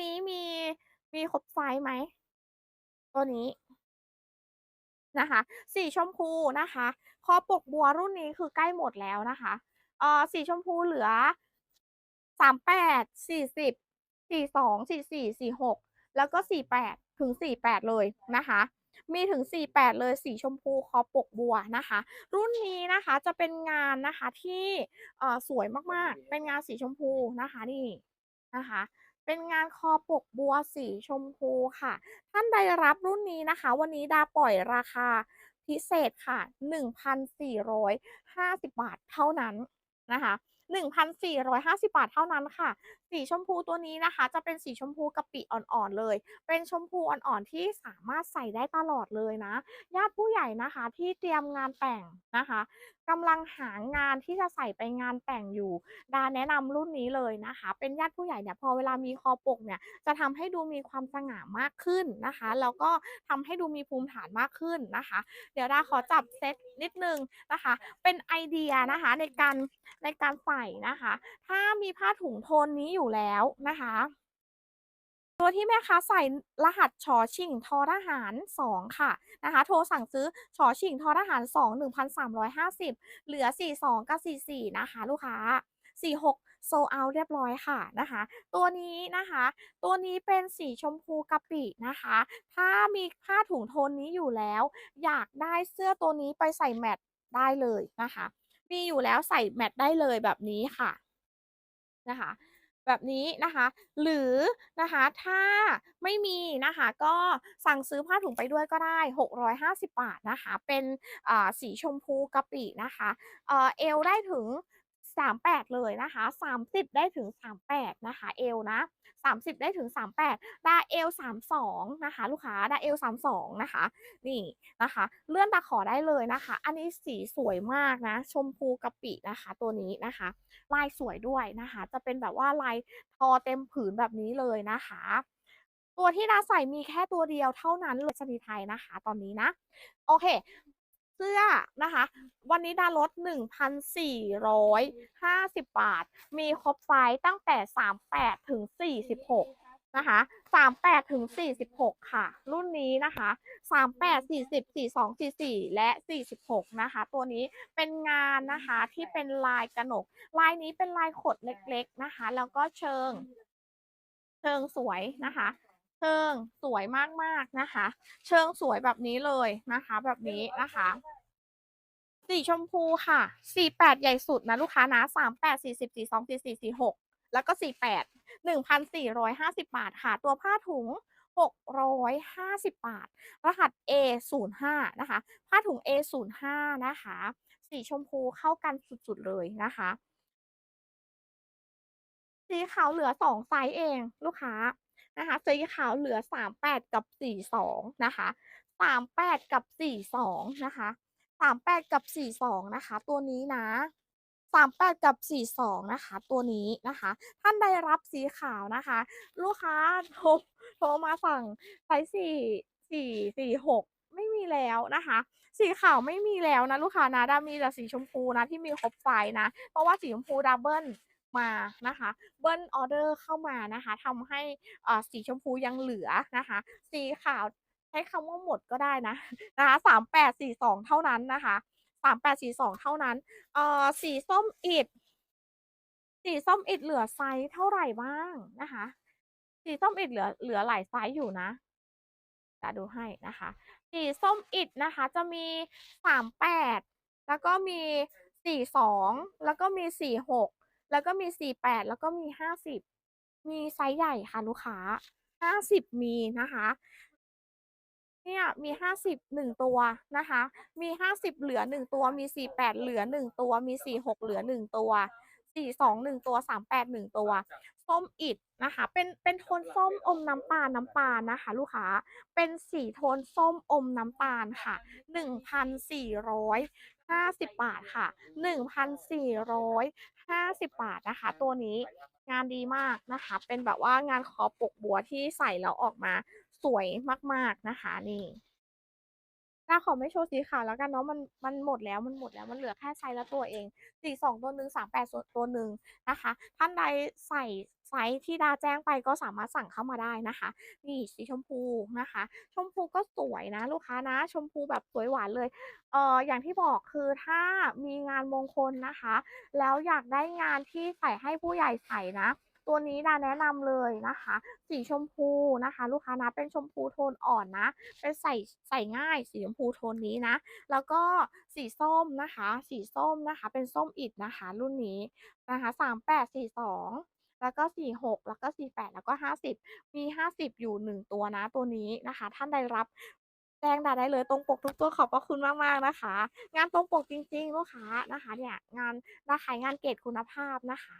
นี้มี มีครบไซซ์ไหม?ตัวนี้นะคะ สีชมพูนะคะ คอปกบัวรุ่นนี้คือใกล้หมดแล้วนะคะเอ่อสีชมพูเหลือ38 40 42 44 46แล้วก็48ถึง48เลยนะคะมีถึง 48 เลย สีชมพูคอปกบัวนะคะ รุ่นนี้นะคะจะเป็นงานนะคะที่เอ่อสวยมากๆ เป็นงานสีชมพูนะคะนี่นะคะ เป็นงานคอปกบัวสีชมพูค่ะ ท่านใดรับรุ่นนี้นะคะ วันนี้ดาปล่อยราคาพิเศษค่ะ 1,450 บาทเท่านั้นนะคะ 1,450 บาทเท่านั้นค่ะ สีชมพูตัวนี้นะคะ จะเป็นสีชมพูกะปิอ่อนๆเลย เป็นชมพูอ่อนๆที่สามารถใส่ได้ตลอดเลยนะ ญาติผู้ใหญ่นะคะที่เตรียมงานแต่งนะคะกำลังหางานที่จะใส่ไปงานแต่งอยู่ ดาแนะนำรุ่นนี้เลยนะคะ เป็นญาติผู้ใหญ่เนี่ยพอเวลามีคอปกเนี่ยจะทำให้ดูมีความสง่ามากขึ้นนะคะ แล้วก็ทำให้ดูมีภูมิฐานมากขึ้นนะคะ เดี๋ยวดาขอจับเซตนิดนึงนะคะ เป็นไอเดียนะคะในการในการใส่นะคะ ถ้ามีผ้าถุงโทนนี้อยู่แล้วนะคะ ตัวที่แม่ค้าใส่รหัสฉ.ฉิ่งทอทหาร2ค่ะนะคะ โทรสั่งซื้อฉ.ฉิ่งทอทหาร 2 1,350 เหลือ 42 กับ 44 นะคะ ลูกค้า 46 sold out เรียบร้อยค่ะนะคะ ตัวนี้นะคะ ตัวนี้เป็นสีชมพูกะปินะคะ ถ้ามีผ้าถุงโทนนี้อยู่แล้ว อยากได้เสื้อตัวนี้ไปใส่แมตช์ได้เลยนะคะ มีอยู่แล้วใส่แมตช์ได้เลยแบบนี้ค่ะนะคะ แบบนี้นะคะ หรือนะคะถ้าไม่มีนะคะก็สั่งซื้อผ้าถุงไปด้วยก็ได้ 650 บาทนะคะ เป็นอ่าสีชมพูกะปินะคะเอ่อเอวได้ถึง 38 เลยนะคะ 30 ได้ถึง 38 นะคะเอวนะ 30 ได้ถึง 38 ดาเอว32 นะคะ ลูกค้าดาเอว32 นะคะ นี่นะคะ เลื่อนตะขอได้เลยนะคะ อันนี้สีสวยมากนะ ชมพูกะปินะคะ ตัวนี้นะคะ ลายสวยด้วยนะคะ จะเป็นแบบว่าลายทอเต็มผืนแบบนี้เลยนะคะตัวที่ดาใส่มีแค่ตัวเดียวเท่านั้นเลยชนีไทยนะคะ ตอนนี้นะ โอเค สื้อนะคะ วันนี้ดาลด 1,450 บาท มีครบไซซ์ตั้งแต่ 38 ถึง 46 นะคะ 38 ถึง 46 ค่ะ รุ่นนี้นะคะ 38 40 42 44 และ 46 นะคะ ตัวนี้เป็นงานนะคะที่เป็นลายกระหนก ลายนี้เป็นลายขดเล็กๆนะคะ แล้วก็เชิง เชิงสวยนะคะเชิงสวยมากๆนะคะ เชิงสวยแบบนี้เลยนะคะ แบบนี้นะคะ สีชมพูค่ะ สี่แปดใหญ่สุดนะลูกค้านะสามแปดสี่สิบสี่สองสี่สี่สี่หกแล้วก็สี่แปดหนึ่งพันสี่ร้อยห้าสิบบาทค่ะ ตัวผ้าถุงหกร้อยห้าสิบบาท รหัส A ศูนย์ห้านะคะ ผ้าถุง A ศูนย์ห้านะคะ สีชมพูเข้ากันสุดๆเลยนะคะ สีขาวเหลือสองไซส์เองลูกค้านะคะ สีขาวเหลือสามแปดกับสี่สองนะคะสามแปดกับสี่สองนะคะ 38 กับ 42 นะคะ ตัวนี้นะ 38 กับ 42 นะคะ ตัวนี้นะคะ ท่านใดรับสีขาวนะคะ ลูกค้าโทรโทรมาสั่งไซซ์4 4 46ไม่มีแล้วนะคะ สีขาวไม่มีแล้วนะ ลูกค้านะดามีแต่สีชมพูนะที่มีครบไซซ์นะ เพราะว่าสีชมพูดาเบิลมานะคะ เบิลออเดอร์เข้ามานะคะทำให้อ่าสีชมพูยังเหลือนะคะ สีขาว ช้คำว่าหมดก็ได้นะนะคะ38 42เท่านั้นนะคะ38 42เท่านั้น เอ่อสีส้มอิฐสีส้มอิฐเหลือไซซ์เท่าไรบ้างนะคะ สีส้มอิฐเหลือเหลือหลายไซซ์อยู่นะดาดูให้นะคะ สีส้มอิฐนะคะ จะมี38แปดแล้วก็มี42แล้วก็มี46แล้วก็มี48แปดแล้วก็มี50มีไซซ์ใหญ่ค่ะลูกค้า50มีนะคะ เนี่ยมี 50 1 ตัวนะคะ มี 50 เหลือ 1 ตัว มี 48 เหลือ 1 ตัว มี 46 เหลือ 1 ตัว 42 1 ตัว 38 1 ตัว ส้มอิฐนะคะ เป็นเป็นโทนส้มอมน้ำตาลน้ำตาลนะคะ ลูกค้า เป็นสีโทนส้มอมน้ำตาลค่ะ 1,450 บาทค่ะ 1,450 บาทนะคะ ตัวนี้งานดีมากนะคะ เป็นแบบว่างานคอปกบัวที่ใส่แล้วออกมา สวยมาก ๆนะคะ นี่ดดาขอไม่โชว์สีขาวแล้วกันเนาะมันมันหมดแล้วมันหมดแล้วมันเหลือแค่ไซซ์ละตัวเอง42ตัวหนึ่ง38สตัวหนึ่งนะคะ ท่านใดใส่ไซซ์ที่ดาแจ้งไปก็สามารถสั่งเข้ามาได้นะคะ นี่สีชมพูนะคะ ชมพูก็สวยนะลูกค้านะ ชมพูแบบสวยหวานเลยเอ่ออย่างที่บอกคือถ้ามีงานมงคลนะคะ แล้วอยากได้งานที่ใส่ให้ผู้ใหญ่ใส่นะ ตัวนี้ดาแนะนำเลยนะคะ สีชมพูนะคะ ลูกค้านะเป็นชมพูโทนอ่อนนะเป็นใส่ใส่ง่ายสีชมพูโทนนี้นะ แล้วก็สีส้มนะคะ สีส้มนะคะ เป็นส้มอิฐนะคะ รุ่นนี้นะคะ38 42แล้วก็ 46 แล้วก็ 48 แล้วก็ 50 มี 50 อยู่ 1 ตัวนะ ตัวนี้นะคะ ท่านใดรับแจ้งดาได้เลยตรงปกทุกตัวขอบพระคุณมากๆนะคะ งานตรงปกจริงๆลูกค้านะคะเนี่ยงานดาขายงานเกรดคุณภาพนะคะ